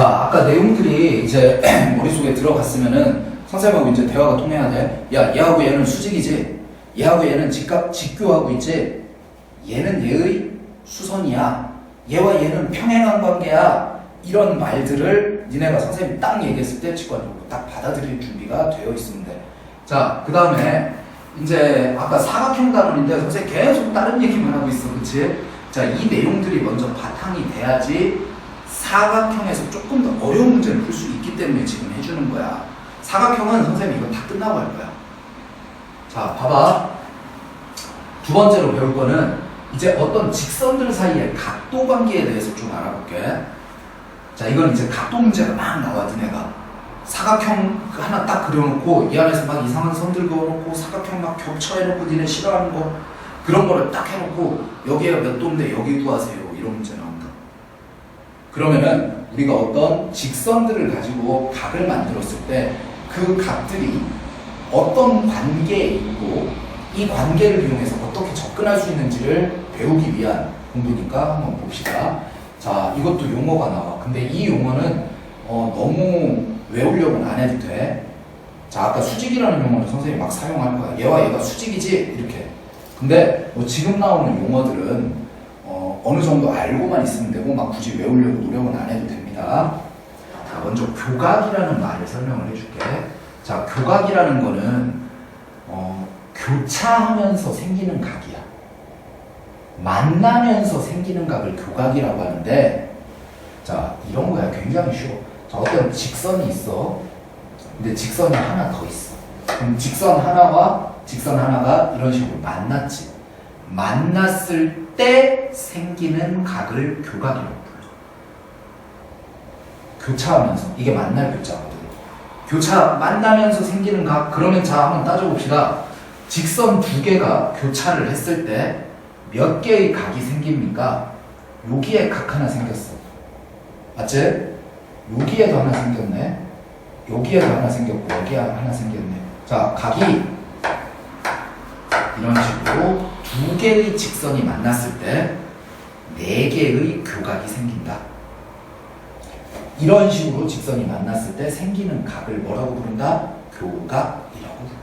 자, 아까 내용들이 이제 머릿속에 들어갔으면은 선생님하고 이제 대화가 통해야 돼. 야, 얘하고 얘는 수직이지? 얘하고 얘는 직각, 직교하고 있지? 얘는 얘의 수선이야. 얘와 얘는 평행한 관계야. 이런 말들을 니네가 선생님이 딱 얘기했을 때 직관적으로 딱 받아들일 준비가 되어 돼. 자, 그 다음에 이제 아까 사각형 단원인데 선생님 계속 다른 얘기만 하고 있어. 그치? 자, 이 내용들이 먼저 바탕이 돼야지 사각형에서 조금 더 어려운 문제를 풀 수 있기 때문에 지금 해주는 거야. 사각형은 선생님 이거 다 끝나고 할 거야. 자, 봐봐. 두 번째로 배울 거는 이제 어떤 직선들 사이의 각도 관계에 대해서 좀 알아볼게. 자, 이건 이제 각도 문제가 막 나와, 니네가. 사각형 그 하나 딱 그려놓고 이 안에서 막 이상한 선들 그어놓고 사각형 막 겹쳐해놓고 니네 싫어하는 거 그런 거를 딱 해놓고 여기가 몇 도인데 여기 구하세요 이런 문제 나온다. 그러면은 우리가 어떤 직선들을 가지고 각을 만들었을 때 그 각들이 어떤 관계에 있고 이 관계를 이용해서 어떻게 접근할 수 있는지를 배우기 위한 공부니까 한번 봅시다. 자, 이것도 용어가 나와. 근데 이 용어는 어, 너무 외우려고는 안 해도 돼. 자, 아까 수직이라는 용어를 선생님이 막 사용할 거야. 얘와 얘가 수직이지? 이렇게. 근데 뭐 지금 나오는 용어들은 어, 어느 정도 알고만 있으면 되고 막 굳이 외우려고 노력은 안 해도 됩니다. 자, 먼저 교각이라는 말을 설명을 해줄게. 자, 교각이라는 거는 어, 교차하면서 생기는 각이야. 만나면서 생기는 각을 교각이라고 하는데, 자, 이런 거야. 굉장히 쉬워. 자, 어떤 직선이 있어. 근데 직선이 하나 더 있어. 그럼 직선 하나와 직선 하나가 이런 식으로 만났지. 만났을 때 생기는 각을 교각이라고 불러. 교차하면서. 이게 만날 교차거든. 교차, 만나면서 생기는 각. 그러면 자, 한번 따져봅시다. 직선 두 개가 교차를 했을 때 몇 개의 각이 생깁니까? 여기에 각 하나 생겼어. 맞지? 여기에도 하나 생겼네. 여기에도 하나 생겼고 여기에 하나 생겼네. 자, 각이 이런 식으로 두 개의 직선이 만났을 때 네 개의 교각이 생긴다. 이런 식으로 직선이 만났을 때 생기는 각을 뭐라고 부른다? 교각이라고 부른다.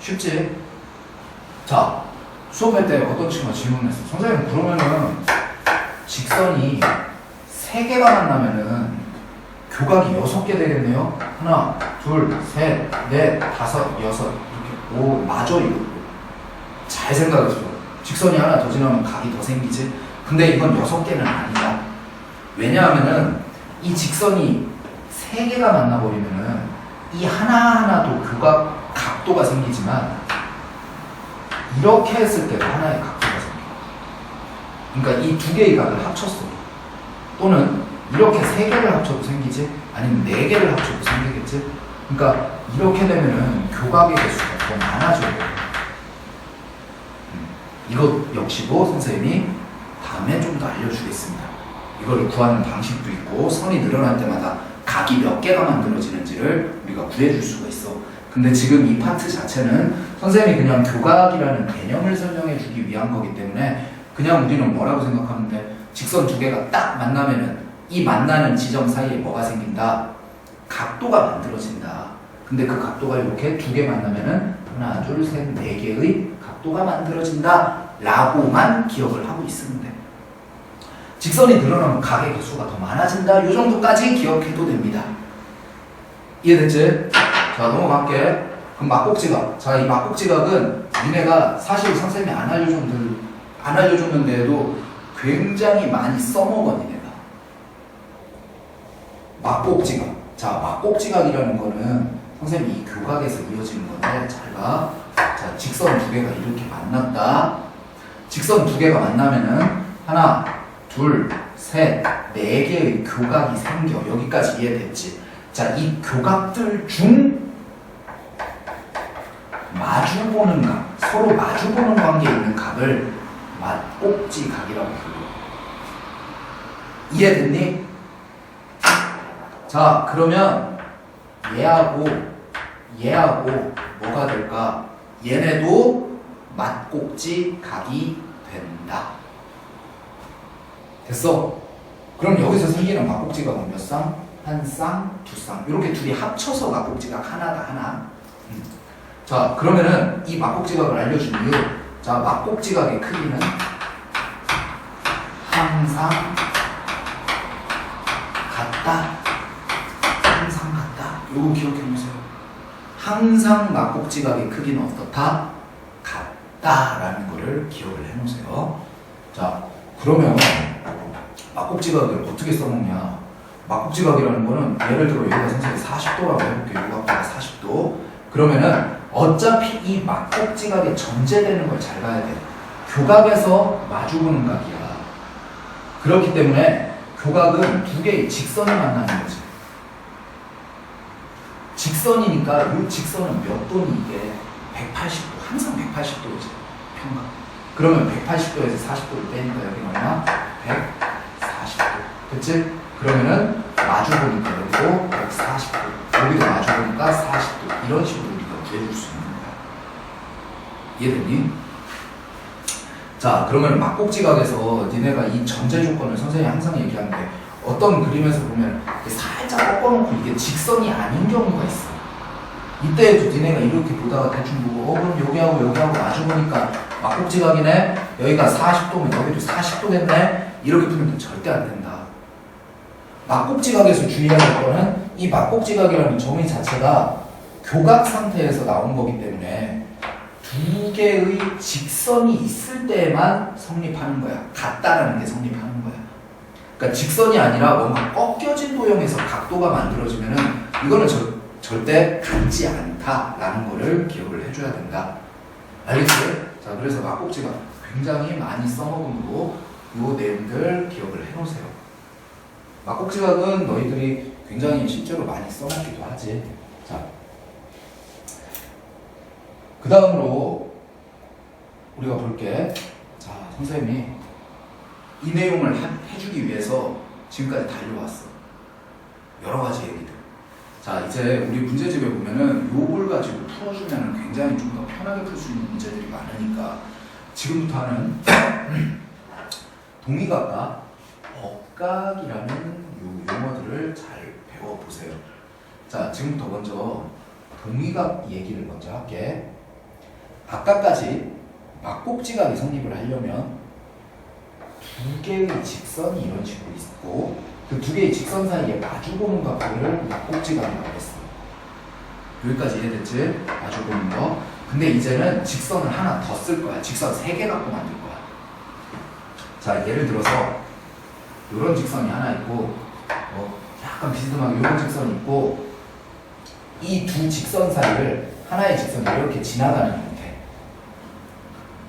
쉽지? 자, 수업할 때 어떤 친구가 질문했어. 선생님, 그러면은 직선이 세 개가 만나면은 교각이 여섯 개 되겠네요. 하나, 둘, 셋, 넷, 다섯, 여섯. 이렇게. 오, 맞아, 이거. 잘 생각해줘. 직선이 하나 더 지나면 각이 더 생기지. 근데 이건 여섯 개는 아니다. 왜냐하면은 이 직선이 세 개가 만나버리면은 이 하나하나도 교각, 각도가 생기지만 이렇게 했을 때도 하나의 각도가 생겨. 그러니까 이 두 개의 각을 합쳤어. 또는 이렇게 세 개를 합쳐도 생기지? 아니면 네 개를 합쳐도 생기겠지? 그러니까 이렇게 되면은 교각의 개수가 더 많아져요. 음, 이것 역시도 선생님이 다음에 좀 더 알려주겠습니다. 이거를 구하는 방식도 있고 선이 늘어날 때마다 각이 몇 개가 만들어지는지를 우리가 구해줄 수가 있어. 근데 지금 이 파트 자체는 선생님이 그냥 교각이라는 개념을 설명해 주기 위한 거기 때문에 그냥 우리는 뭐라고 생각하는데 직선 두 개가 딱 만나면은 이 만나는 지점 사이에 뭐가 생긴다? 각도가 만들어진다. 근데 그 각도가 이렇게 두 개 만나면은 하나, 둘, 셋, 네 개의 각도가 만들어진다. 라고만 기억을 하고 돼. 직선이 늘어나면 각의 개수가 더 많아진다. 이 정도까지 기억해도 됩니다. 이해됐지? 자, 넘어갈게. 그럼 막곡지각. 자, 이 막곡지각은 니네가 사실 선생님이 안 알려줬는데, 안 알려줬는데도 굉장히 많이 써먹어, 니네가. 막곡지각. 자, 막곡지각이라는 거는 선생님이 이 교각에서 이어지는 건데, 잘 가. 자, 직선 두 개가 이렇게 만났다. 직선 두 개가 만나면은, 하나, 둘, 셋, 네 개의 교각이 생겨. 여기까지 이해됐지? 자, 이 교각들 중 마주보는 각, 서로 마주보는 관계에 있는 각을 맞꼭지 각이라고 불러. 이해됐니? 자, 그러면 얘하고 얘하고 뭐가 될까? 얘네도 맞꼭지 각이 된다. 됐어? 그럼 여기서 생기는 막곡지각은 몇 쌍? 한 쌍, 두 쌍. 이렇게 둘이 합쳐서 막곡지각 하나다 하나. 음. 자 그러면은 이 막곡지각을 알려준 이유. 자 막곡지각의 크기는 항상 같다. 항상 같다. 요거 기억해 놓으세요. 항상 막곡지각의 크기는 어떻다? 같다라는 거를 기억을 해 놓으세요. 자, 그러면 막곡지각을 어떻게 써먹냐? 막곡지각이라는 거는 예를 들어 여기가 선생님 40도라고 해볼게요. 요각도가 40도. 그러면은 어차피 이 막곡지각에 전제되는 걸 잘 봐야 돼. 교각에서 마주보는 각이야. 그렇기 때문에 교각은 두 개의 직선을 만나는 거지. 직선이니까 이 직선은 몇 도니 이게 180도 항상 180도지 평각 그러면 180도에서 40도를 빼니까 여기는 얼마? 140도 그치? 그러면은 마주 보니까 여기도 140도 여기도 마주 보니까 40도 이런 식으로 우리가 구해줄 수 있는 거야 이해되니? 자 그러면 막곡지각에서 니네가 이 전제 조건을 선생님이 항상 얘기하는데 어떤 그림에서 보면 살짝 꺾어놓고 이게 직선이 아닌 경우가 있어. 이때에도 니네가 이렇게 보다가 대충 보고 어 그럼 여기하고 여기하고 마주 보니까 막곡지각이네 여기가 40도면 여기도 40도겠네 이렇게 풀면 절대 안 된다. 막곡지각에서 주의해야 될 거는 이 막곡지각이라는 정의 자체가 교각 상태에서 나온 거기 때문에 두 개의 직선이 있을 때만 성립하는 거야. 같다라는 게 성립하는 거야. 그러니까 직선이 아니라 뭔가 꺾여진 도형에서 각도가 만들어지면은 이거는 절, 절대 같지 않다라는 거를 기억을 해줘야 된다. 알겠지? 자, 그래서 막곡지가 굉장히 많이 써먹음으로 요 내용들 기억을 해놓으세요. 막곡지각은 너희들이 굉장히 실제로 많이 써먹기도 하지. 자, 그 다음으로 우리가 볼게. 자, 선생님이 이 내용을 하- 해주기 위해서 지금까지 달려왔어. 여러 가지 얘기들. 자, 이제 우리 문제집에 보면은 요걸 가지고 풀어주면 굉장히 좀 더 편하게 풀 수 있는 문제들이 많으니까 지금부터 하는 동의각과 억각이라는 요 용어들을 잘 배워보세요. 자, 지금부터 먼저 동의각 얘기를 먼저 할게. 아까까지 막곡지각이 성립을 하려면 두 개의 직선이 이런 식으로 있고 그 두 개의 직선 사이에 마주보는 각도를 막곡지각이라고 했어. 여기까지 이해됐지? 마주보는 거. 근데 이제는 직선을 하나 더 쓸 거야. 직선 세 개 갖고 만들 거야. 자, 예를 들어서 이런 직선이 하나 있고 뭐 약간 비스듬하게 이런 직선이 있고 이 두 직선 사이를 하나의 직선이 이렇게 지나가는 형태.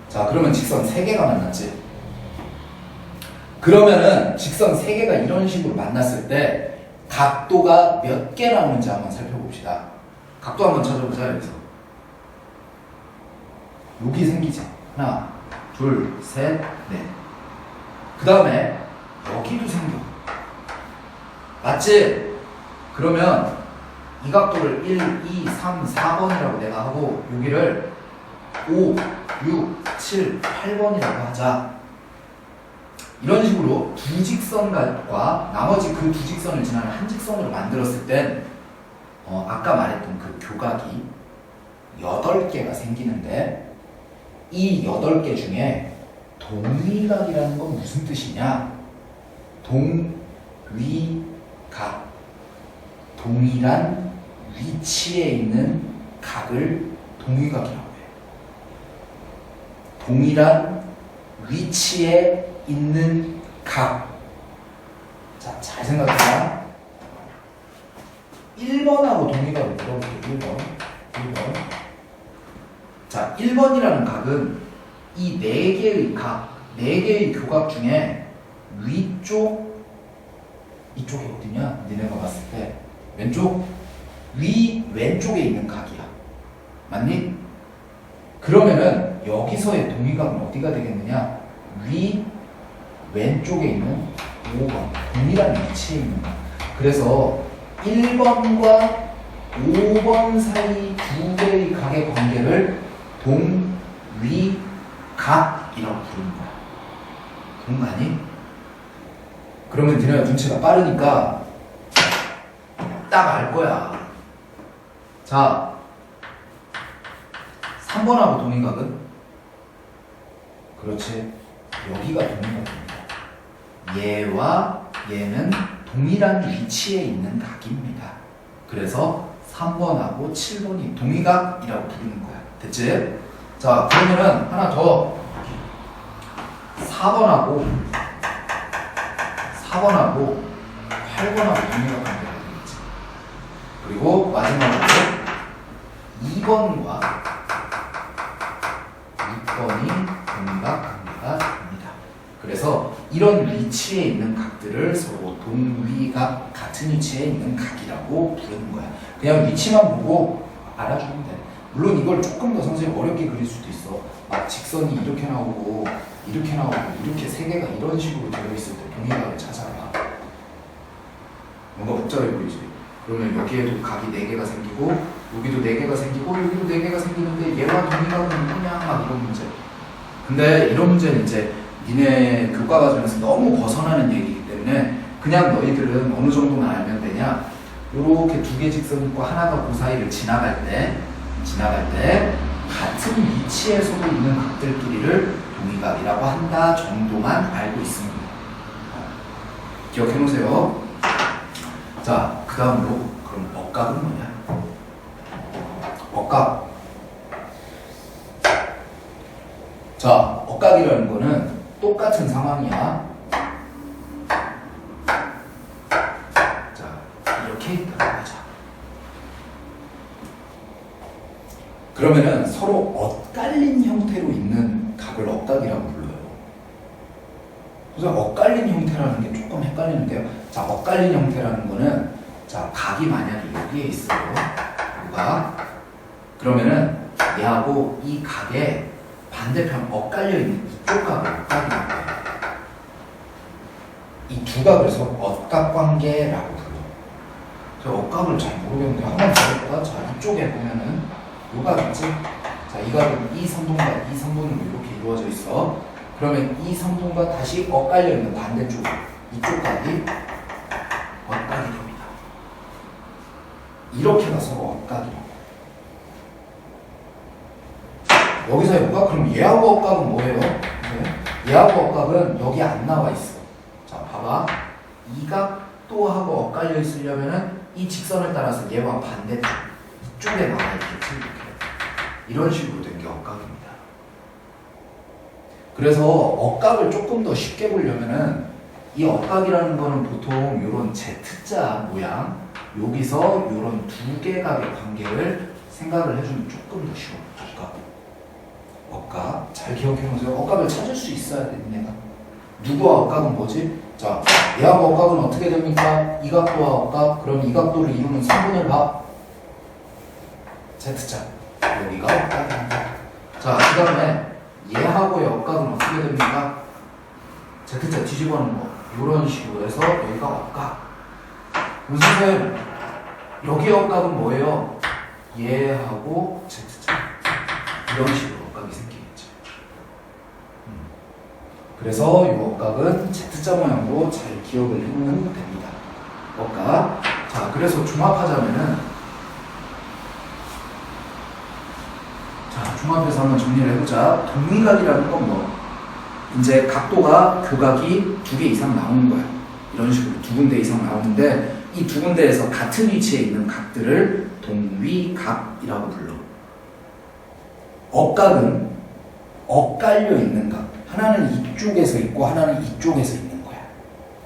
자, 그러면 직선 세 개가 만났지. 그러면은 직선 세 개가 이런 식으로 만났을 때 각도가 몇 개 나오는지 한번 살펴봅시다. 각도 한번 찾아보자 여기서. 여기 생기지. 하나, 둘, 셋, 넷. 그 다음에 여기도 생겨. 맞지? 그러면 이 각도를 1, 2, 3, 4번이라고 내가 하고 여기를 5, 6, 7, 8번이라고 하자. 이런 식으로 두 직선과 나머지 그 두 직선을 지나는 한 직선으로 만들었을 땐 어, 아까 말했던 그 교각이 8개가 생기는데 이 8개 중에 동위각이라는 건 무슨 뜻이냐? 동위각 동일한 위치에 있는 각을 동위각이라고 해요. 동일한 위치에 있는 각. 자, 잘 생각해봐. 1번하고 동의각을 물어볼게요. 1번. 1번. 자, 1번이라는 각은 이 4개의 각, 4개의 교각 중에 위쪽, 이쪽이 어디냐? 니네가 봤을 때. 왼쪽? 위, 왼쪽에 있는 각이야. 맞니? 그러면은 여기서의 동의각은 어디가 되겠느냐? 위, 왼쪽에 있는 5번 동일한 위치에 있는 거 그래서 1번과 5번 사이 두 개의 각의 관계를 동위각이라고 거야 동간이 그러면 니네가 눈치가 빠르니까 딱 알 거야. 자, 3번하고 동의각은? 그렇지. 여기가 동의각입니다. 얘와 얘는 동일한 위치에 있는 각입니다. 그래서 3번하고 7번이 동의각이라고 부르는 거야. 됐지? 자, 그러면은 하나 더. 4번하고 4번하고 8번하고 동의각 관계가 되겠지. 그리고 마지막으로 2번과 6번이 동의각 관계가 됩니다. 그래서 이런 위치에 있는 각들을 서로 동위각 같은 위치에 있는 각이라고 부르는 거야. 그냥 위치만 보고 알아주면 돼. 물론 이걸 조금 더 선생님 어렵게 그릴 수도 있어. 막 직선이 이렇게 나오고 이렇게 나오고 이렇게 세 개가 이런 식으로 되어 있을 때 동의각을 찾아라. 뭔가 복잡해 보이지? 그러면 여기에도 각이 네 개가 생기고 여기도 네 개가 생기고 여기도 네 개가 생기는데 얘와 동의각은 누구냐 막 이런 문제. 근데 이런 문제는 이제 니네 교과 과정에서 너무 벗어나는 얘기이기 때문에 그냥 너희들은 어느 정도만 알면 되냐 요렇게 두 개 직선 있고 하나가 그 사이를 지나갈 때 지나갈 때 같은 위치에서도 있는 각들끼리를 동의각이라고 한다 정도만 알고 있습니다. 기억해 놓으세요. 자, 그 다음으로 그럼 억각은 뭐냐? 억각. 자, 억각이라는 거는 똑같은 상황이야. 자, 이렇게 하자. 그러면은 서로 엇갈린 형태로 있는 각을 억각이라고 불러요. 그래서 엇갈린 형태라는 게 조금 헷갈리는데요. 자, 엇갈린 형태라는 거는 자, 각이 만약에 여기에 있어요. 뭐가? 그러면은 얘하고 이 각의 반대편 엇갈려 있는 이쪽 각을 엇각이라고 해요. 이두 각을 서로 엇각 관계라고 불러요. 저 엇각을 잘 모르겠는데 한번 봐볼까? 자, 이쪽에 보면은 요 각이지? 자, 이 각은 이 선분과 이 선분으로 이렇게 이루어져 있어. 그러면 이 선분과 다시 엇갈려 있는 반대쪽 이쪽 각이 엇각이 됩니다. 이렇게 가 서로 엇각이라고. 여기서의 억각? 그럼 얘하고 억각은 뭐예요? 네. 얘하고 억각은 여기 안 나와 있어. 자, 봐봐. 이 각도 하고 엇갈려 있으려면은 이 직선을 따라서 얘와 반대쪽 이쪽에 나와 있겠지. 이런 식으로 된 게 억각입니다. 그래서 억각을 조금 더 쉽게 보려면은 이 억각이라는 거는 보통 이런 Z자 모양 여기서 이런 두 개각의 관계를 생각을 해주면 조금 더 쉬워. 억각. 억각 잘 기억해 놓으세요. 억각을 찾을 수 있어야 돼, 내가. 누구와 억각은 뭐지? 자, 얘하고 억각은 어떻게 됩니까? 이 각도와 억각. 그럼 이 각도를 이루는 성분을 봐. Z자. 여기가 억각입니다. 자, 그 다음에 얘하고의 억각은 어떻게 됩니까? Z자 뒤집어는 거. 이런 식으로 해서 여기가. 그럼 선생님, 여기 억각은 뭐예요? 얘하고 Z자. 이런 식으로 억각이 생기겠죠. 음. 그래서 이 억각은 Z자 모양으로 잘 기억을 해놓으면 됩니다. 억각. 자, 그래서 종합하자면은 자, 종합해서 한번 정리를 해보자. 동의각이라는 건 뭐? 이제 각도가 교각이 두 개 이상 나오는 거야. 이런 식으로 두 군데 이상 나오는데 이 두 군데에서 같은 위치에 있는 각들을 동위각이라고 불러. 억각은 엇갈려 있는 각. 하나는 이쪽에서 있고 하나는 이쪽에서 있는 거야.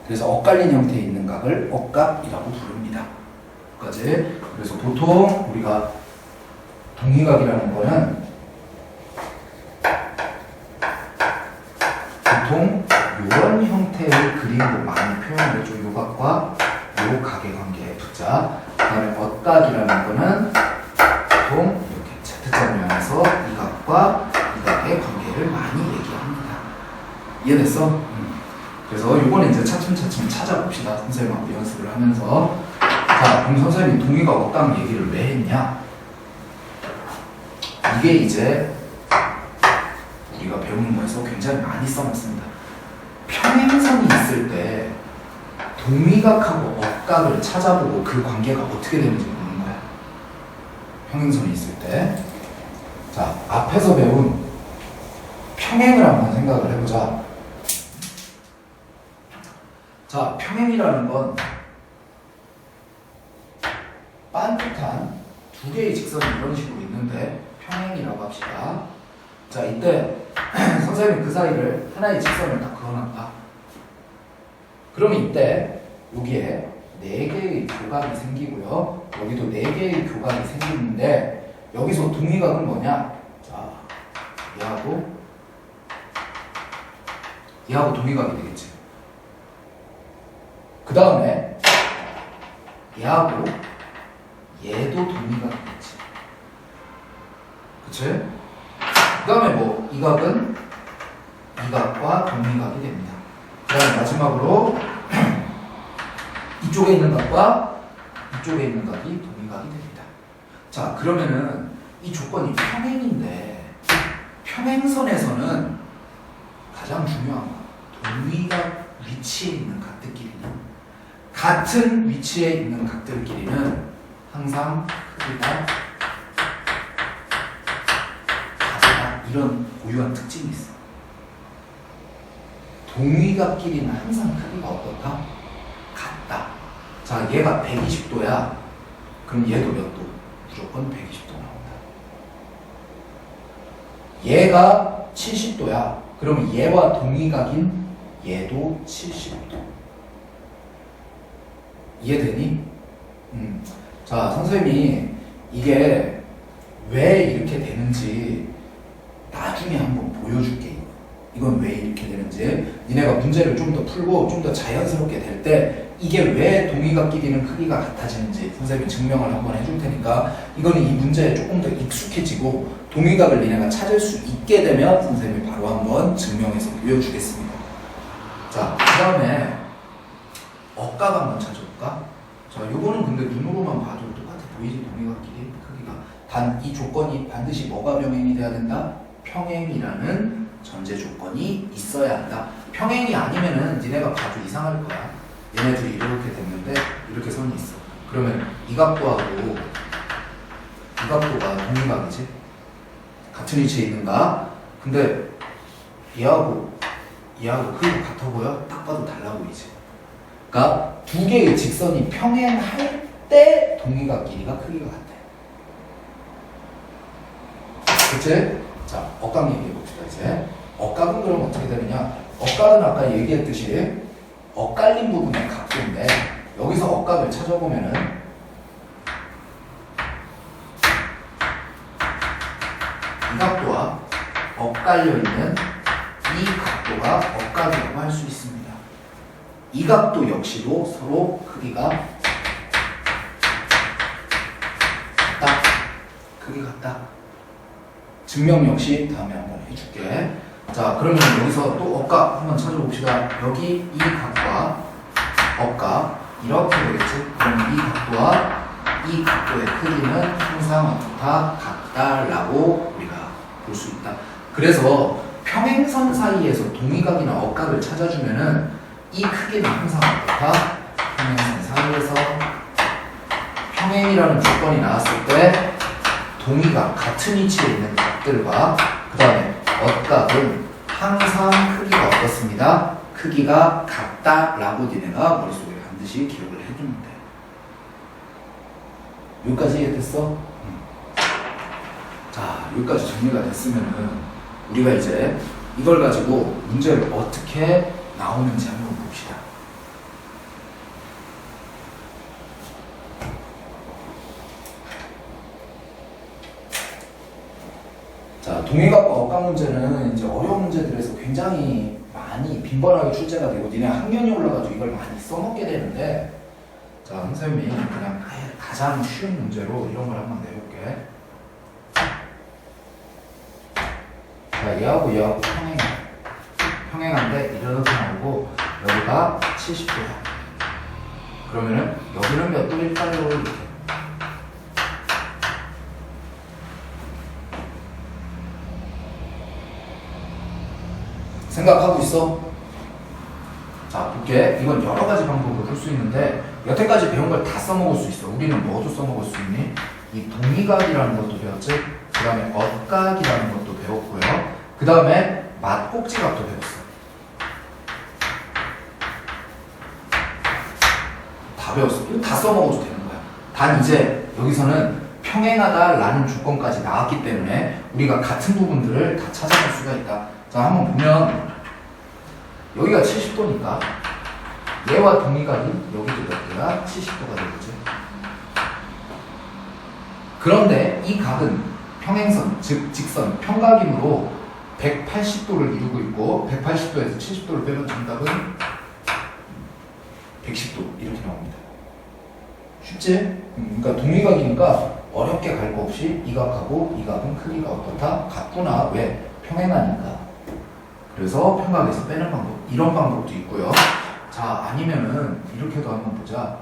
그래서 엇갈린 형태에 있는 각을 억각이라고 부릅니다. 까지. 그래서 보통 우리가 동의각이라는 거는 보통 이런 형태의 그림으로 많이 표현을 해줘. 요 각과 요 각의 관계 F자. 그 다음에 엇각이라는 거는 보통 이렇게 Z자 모양에서 이 각과 이 각의 관계를 많이 얘기 합니다. 이해됐어? 음. 그래서 요거는 이제 차츰차츰 찾아봅시다. 선생님하고 연습을 하면서. 자, 그럼 선생님이 동의가 억각 얘기를 왜 했냐? 이게 이제 우리가 배우는 거에서 굉장히 많이 써놨습니다. 평행선이 있을 때 동위각하고 억각을 찾아보고 그 관계가 어떻게 되는지 보는 거야. 평행선이 있을 때. 자, 앞에서 배운 평행을 한번 생각을 해보자. 자, 평행이라는 건 반듯한 두 개의 직선이 이런 식으로 있는데 평행이라고 합시다. 자, 이때 선생님이 그 사이를 하나의 직선을 딱 그어놨다. 그러면 이때 여기에 네 개의 교각이 생기고요. 여기도 네 개의 교각이 생기는데 여기서 동위각은 뭐냐? 자, 얘하고 얘하고 동위각이 되겠지. 그 다음에 얘하고 얘도 동위각이겠지. 그치? 그 다음에 뭐, 이 각은 이 각과 동위각이 됩니다. 그 다음에 마지막으로 이쪽에 있는 각과 이쪽에 있는 각이 동위각이 됩니다. 자, 그러면은 이 조건이 평행인데 평행선에서는 가장 중요한 건 동위각 위치에 있는 각들끼리는 같은 위치에 있는 각들끼리는 항상 크기가 같다 이런 고유한 특징이 있어. 동위각끼리는 항상 크기가 어떻다? 같다. 자, 얘가 120도야. 그럼 얘도 몇 도? 무조건 120도 나온다. 얘가 70도야. 그럼 얘와 동위각인 얘도 70도. 이해되니? 음. 자, 선생님이 이게 왜 이렇게 되는지 나중에 한번 보여줄게. 이건 왜 이렇게 되는지 니네가 문제를 좀 더 풀고 좀 더 자연스럽게 될 때 이게 왜 동의각끼리는 크기가 같아지는지 선생님이 증명을 한번 해줄 테니까 이거는 이 문제에 조금 더 익숙해지고 동의각을 니네가 찾을 수 있게 되면 선생님이 바로 한번 증명해서 보여주겠습니다. 자, 그 다음에 억각 한번 찾아볼까? 자, 요거는 근데 눈으로만 봐도 똑같아 보이지 동의각끼리 크기가 단 이 조건이 반드시 뭐가 병행이 돼야 된다? 평행이라는 전제 조건이 있어야 한다. 평행이 아니면은 니네가 봐도 이상할 거야. 얘네들이 이렇게 됐는데 이렇게 선이 있어. 그러면 이 각도하고 이 각도가 동일각이지? 같은 위치에 있는가? 근데 얘하고 얘하고 크기가 같아 보여? 딱 봐도 달라 보이지? 그러니까 두 개의 직선이 평행할 때 동일각 길이가 크기가 같아. 그치? 자, 억각 얘기해 봅시다, 이제. 억각은 그럼 어떻게 되느냐? 억각은 아까 얘기했듯이 엇갈린 부분의 각도인데, 여기서 억각을 찾아보면은, 이 각도와 엇갈려 있는 이 각도가 억각이라고 할 수 있습니다. 이 각도 역시도 서로 크기가 같다. 크기 같다. 증명 역시 다음에 한번 해줄게. 자, 그러면 여기서 또 억각 한번 찾아봅시다. 여기 이 각과 억각 이렇게 되겠지? 그럼 이 각도와 이 각도의 크기는 항상 어떻다? 같다라고 우리가 볼 수 있다. 그래서 평행선 사이에서 동의각이나 억각을 찾아주면은 이 크기는 항상 어떻다? 평행선 사이에서 평행이라는 조건이 나왔을 때 동의각 같은 위치에 있는 각들과 그 다음에 억각은 항상 크기가 어떻습니다? 크기가 같다라고 니네가 머릿속에 반드시 기억을 해주면 돼. 여기까지 이해됐어? 응. 자, 여기까지 정리가 됐으면은 우리가 이제 이걸 가지고 문제를 어떻게 나오는지 한번 봅시다. 자, 동의각과 억각 문제는 이제 어려운 문제들에서 굉장히 많이 빈번하게 출제가 되고 니네 학년이 올라가도 이걸 많이 써먹게 되는데 자, 선생님이 그냥 가장 쉬운 문제로 이런 걸 한번 내볼게. 자, 얘하고 얘하고 평행. 평행한데 이렇게 나오고 여기가 70도야. 그러면은 여기는 몇 도일까요? 이렇게. 생각하고 있어? 자, 볼게. 이건 여러 가지 방법으로 풀 수 있는데 여태까지 배운 걸 다 써먹을 수 있어. 우리는 뭐도 써먹을 수 있니? 이 동의각이라는 것도 배웠지. 그 다음에 엇각이라는 것도 배웠고요. 그 다음에 맛꼭지각도 배웠어. 다 배웠어. 이거 다 써먹어도 되는 거야. 단 이제 여기서는 평행하다라는 조건까지 나왔기 때문에 우리가 같은 부분들을 다 찾아낼 수가 있다. 자, 한번 보면 여기가 70도니까 얘와 동의각이 여기도 몇 개가 70도가 되겠지. 그런데 이 각은 평행선, 즉 직선, 평각이므로 180도를 이루고 있고 180도에서 70도를 빼면 정답은 110도 이렇게 나옵니다. 쉽지? 음, 그러니까 동의각이니까 어렵게 갈 거 없이 이 각하고 이 각은 크기가 어떻다? 같구나. 왜? 평행하니까. 그래서 평각에서 빼는 방법. 이런 방법도 있고요. 자, 아니면은 이렇게도 한번 보자.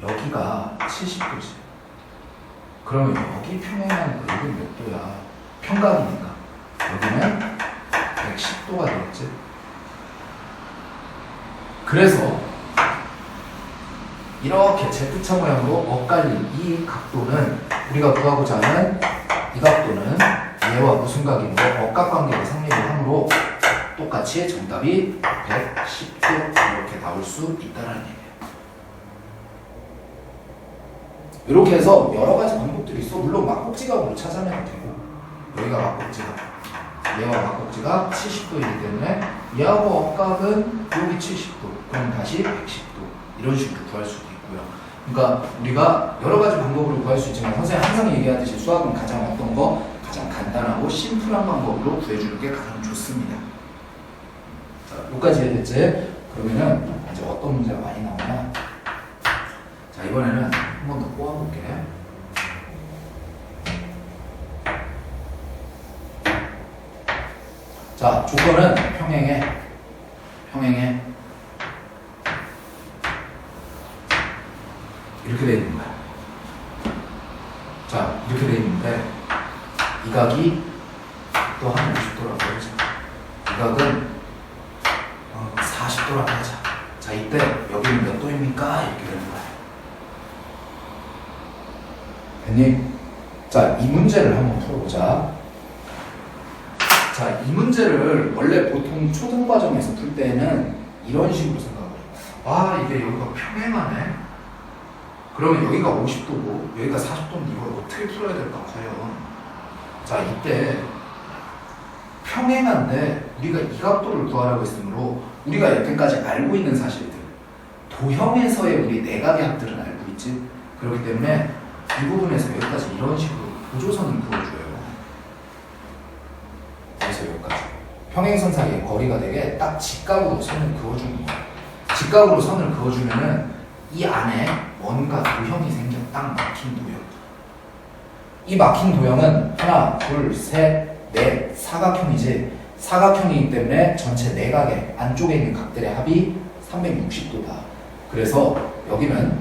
여기가 70도지. 그러면 여기 평행하니까 여기 몇 도야? 평각이니까. 여기는 110도가 되겠지. 그래서 이렇게 Z자 모양으로 엇갈린 이 각도는 우리가 구하고자 하는 이 각도는 얘와 무슨 각이므로 억각관계를 성립을 하므로 똑같이 정답이 110도 이렇게 나올 수 있다는 얘기예요. 이렇게 해서 여러 가지 방법들이 있어. 물론 막국지각으로 찾아내도 되고 여기가 막국지각, 얘와 막국지각 70도이기 때문에 얘하고 억각은 여기 70도, 그럼 다시 110도 이런 식으로 구할 수도 있고요. 그러니까 우리가 여러 가지 방법으로 구할 수 있지만 선생님 항상 얘기하듯이 수학은 가장 어떤 거 가장 간단하고 심플한 방법으로 구해주는 게 가장 좋습니다. 자, 여기까지 해야겠지? 그러면은 이제 어떤 문제가 많이 나오나? 자, 이번에는 한 번더 꼬아볼게. 자, 조건은 평행에, 평행에 이렇게 돼 있는 거야. 자, 이렇게 돼 있는데 이 각이 또 한 50도라고 하자. 이 각은 어, 40도라고 하자. 자, 이때 여기는 몇 도입니까? 이렇게 되는 거야. 됐니? 자, 이 문제를 한번 풀어보자. 자, 이 문제를 원래 보통 초등 과정에서 풀 때는 이런 식으로 생각을 해. 아, 이게 여기가 평행하네. 그러면 여기가 50도고 여기가 40도인데 이걸 어떻게 풀어야 될까 과연? 자 이때 평행한데 우리가 이 각도를 구하라고 했으므로 우리가 여태까지 알고 있는 사실들 도형에서의 우리 내각의 합들은 알고 있지? 그렇기 때문에 이 부분에서 여기까지 이런 식으로 보조선을 그어줘요. 여기서 여기까지. 평행선 사이의 거리가 되게 딱 직각으로 선을 그어주는 거야 직각으로 선을 그어주면은 이 안에 뭔가 도형이 생겨 딱 막힌 도형. 이 막힌 도형은 하나, 둘, 셋, 넷 사각형이지. 사각형이기 때문에 전체 내각의 안쪽에 있는 각들의 합이 360도다. 그래서 여기는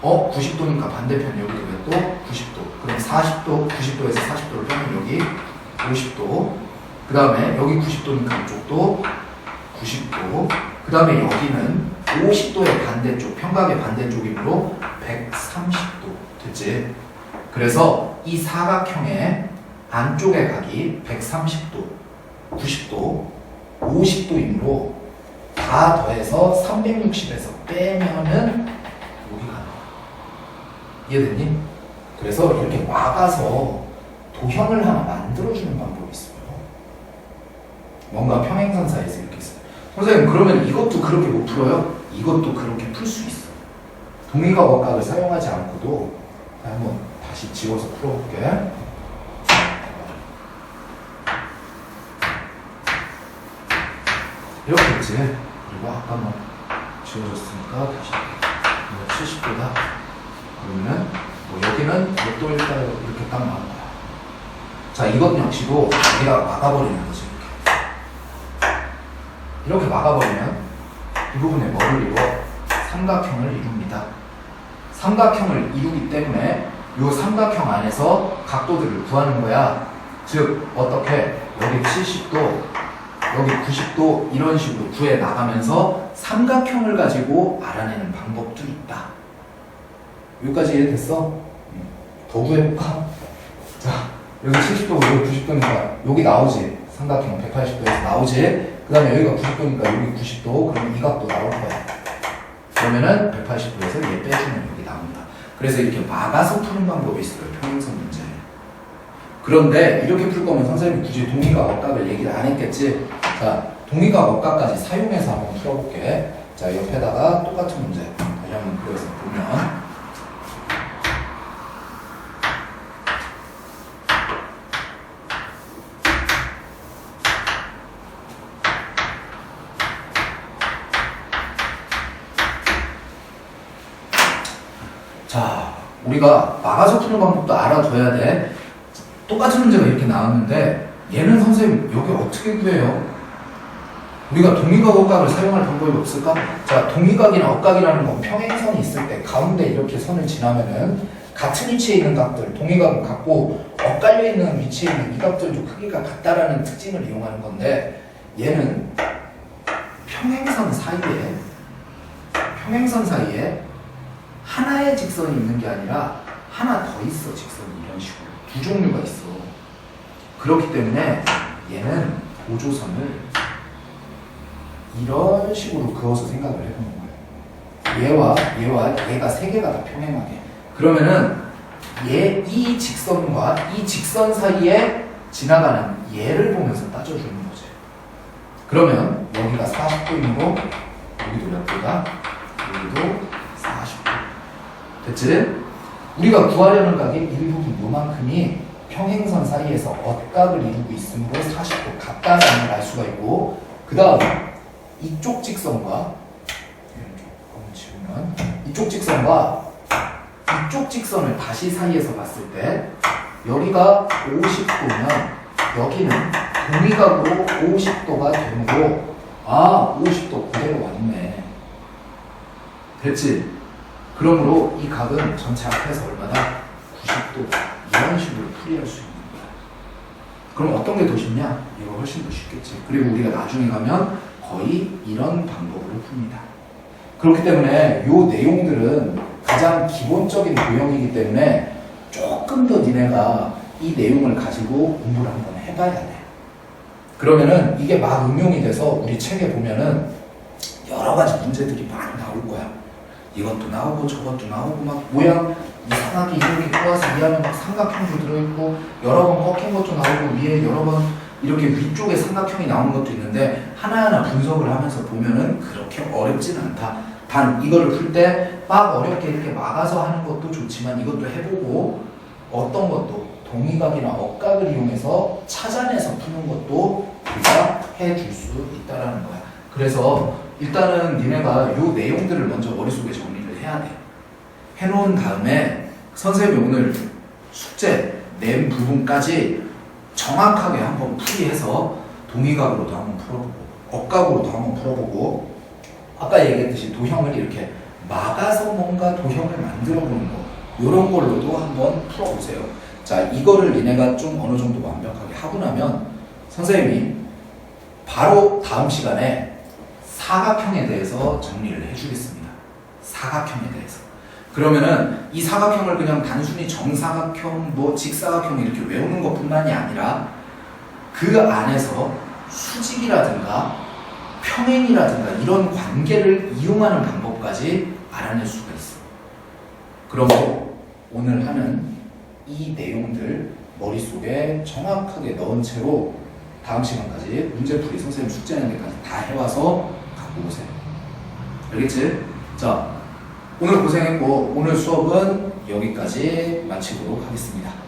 어 90도니까 반대편 여기도 몇 도? 90도. 그럼 40도, 90도에서 40도를 빼면 여기 50도. 그 다음에 여기 90도니까 이쪽도 90도. 그 다음에 여기는 50도의 반대쪽, 평각의 반대쪽이므로 130도. 됐지? 그래서 이 사각형의 안쪽의 각이 130도, 90도, 50도이므로 다 더해서 360에서 빼면은 여기가 나와. 이해됐니? 그래서 이렇게 막아서 도형을 하나 만들어주는 방법이 있어요. 뭔가 평행선 사이에서 이렇게 있어요. 선생님 그러면 이것도 그렇게 못 풀어요? 이것도 그렇게 풀 수 있어. 동의가 원각을 사용하지 않고도 한번 다시 지워서 풀어볼게. 이렇게 했지. 그리고 아까 뭐 지워졌으니까 다시 이거 70도다. 그러면은 뭐 여기는 몇 도일까요? 이렇게 딱 나온 거야. 자 이것 역시도 우리가 막아버리는 거지. 이렇게. 이렇게 막아버리면 이 부분에 뭐를 이루어? 삼각형을 이룹니다. 삼각형을 이루기 때문에 이 삼각형 안에서 각도들을 구하는 거야. 즉 어떻게 여기 70도, 여기 90도 이런 식으로 구해 나가면서 삼각형을 가지고 알아내는 방법도 있다. 여기까지 이해됐어? 음. 더 구해볼까? 자, 여기 70도고 여기 90도니까 여기 나오지. 삼각형 180도에서 나오지. 그 다음에 여기가 90도니까 여기 90도. 그러면 이 각도 나올 거야. 그러면은 180도에서 얘 빼주면 여기 나온다. 그래서 이렇게 막아서 푸는 방법이 있어요. 평행선 문제. 그런데 이렇게 풀 거면 선생님이 굳이 동의각 억각을 얘기를 안 했겠지. 자, 동의각 억각까지 사용해서 한번 풀어볼게. 자, 옆에다가 똑같은 문제 다시 한번 그려서 보면 자, 우리가 막아서 푸는 방법도 알아둬야 돼. 똑같은 문제가 이렇게 나왔는데 얘는 선생님 여기 어떻게 구해요? 우리가 동의각 억각을 사용할 방법이 없을까? 자, 동의각이나 억각이라는 건 평행선이 있을 때 가운데 이렇게 선을 지나면은 같은 위치에 있는 각들, 동의각은 같고 엇갈려 있는 위치에 있는 이 각들도 크기가 같다라는 특징을 이용하는 건데 얘는 평행선 사이에 평행선 사이에 하나의 직선이 있는 게 아니라 하나 더 있어 직선이. 이런 식으로. 두 종류가 있어. 그렇기 때문에 얘는 보조선을 이런 식으로 그어서 생각을 해보는 거예요. 얘와 얘와 얘가 세 개가 다 평행하게. 그러면은 얘 이 직선과 이 직선 사이에 지나가는 얘를 보면서 따져주는 거지. 그러면 여기가 40도이고 여기도 몇 도다? 여기도 40도 됐지? 우리가 구하려는 각의 일부분 요만큼이 평행선 사이에서 엇각을 이루고 있으므로 40도 같다는 걸 알 수가 있고 그 다음 이쪽 직선과 이쪽 직선과 이쪽 직선을 다시 사이에서 봤을 때 여기가 50도면 여기는 동의각으로 50도가 되므로 아 50도 그대로 왔네 됐지? 그러므로 이 각은 전체 앞에서 얼마다? 90도 이런 식으로 풀이할 수 있는 거야. 그럼 어떤 게 더 쉽냐? 이거 훨씬 더 쉽겠지. 그리고 우리가 나중에 가면 거의 이런 방법으로 풉니다. 그렇기 때문에 요 내용들은 가장 기본적인 도형이기 때문에 조금 더 니네가 이 내용을 가지고 공부를 한번 해봐야 돼. 그러면은 이게 막 응용이 돼서 우리 책에 보면은 여러 가지 문제들이 막 나올 거야. 이것도 나오고 저것도 나오고 막 모양 이상하게 이렇게 꼬아서 이 안에 막 삼각형도 들어있고 여러 번 꺾인 것도 나오고 위에 여러 번 이렇게 위쪽에 삼각형이 나오는 것도 있는데 하나하나 분석을 하면서 보면은 그렇게 어렵진 않다. 단 이거를 풀 때 막 어렵게 이렇게 막아서 하는 것도 좋지만 이것도 해보고 어떤 것도 동의각이나 억각을 이용해서 찾아내서 푸는 것도 우리가 해줄 수 있다라는 거야. 그래서 일단은 니네가 요 내용들을 먼저 머릿속에 정리를 해야 돼. 해놓은 다음에 선생님이 오늘 숙제 낸 부분까지 정확하게 한번 풀이해서 동의각으로도 한번 풀어보고 억각으로도 한번 풀어보고 아까 얘기했듯이 도형을 이렇게 막아서 뭔가 도형을 만들어 보는 거 이런 걸로도 한번 풀어보세요. 자 이거를 니네가 좀 어느 정도 완벽하게 하고 나면 선생님이 바로 다음 시간에 사각형에 대해서 정리를 해주겠습니다. 사각형에 대해서. 그러면은 이 사각형을 그냥 단순히 정사각형, 뭐 직사각형 이렇게 외우는 것 뿐만이 아니라 그 안에서 수직이라든가 평행이라든가 이런 관계를 이용하는 방법까지 알아낼 수가 있어. 그러므로 오늘 하는 이 내용들 머릿속에 정확하게 넣은 채로 다음 시간까지 문제풀이 선생님 숙제하는 데까지 다 해와서 갖 고 오세요. 알겠지? 자, 오늘 고생했고 오늘 수업은 여기까지 마치도록 하겠습니다.